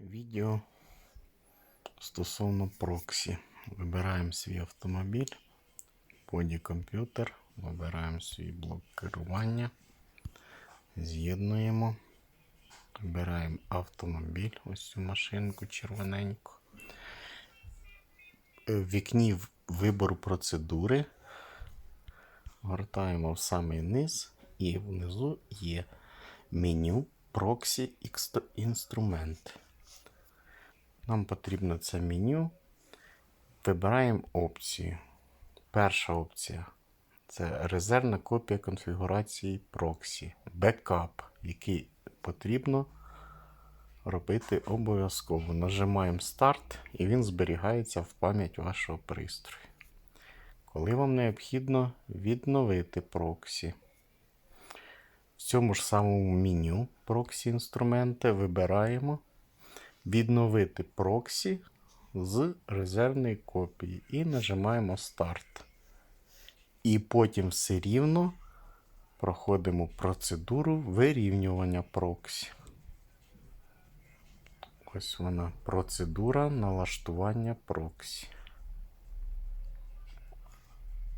відео стосовно проксі. Вибираємо свій автомобіль, поді комп'ютер, вибираємо свій блок керування, з'єднуємо, вибираємо автомобіль, ось цю машинку червоненьку. Е, В вікні вибору процедури гортаємо в самий низ і внизу є меню Proxy Екстр- інструменти. Нам потрібно це меню. Вибираємо опцію. Перша опція це резервна копія конфігурації проксі, бекап, який потрібно робити обов'язково. Нажимаємо старт і він зберігається в пам'ять вашого пристрою. Коли вам необхідно відновити проксі. В цьому ж самому меню проксі інструменти вибираємо відновити проксі з резервної копії і нажимаємо старт. І потім все рівно проходимо процедуру вирівнювання проксі. Ось вона процедура налаштування проксі.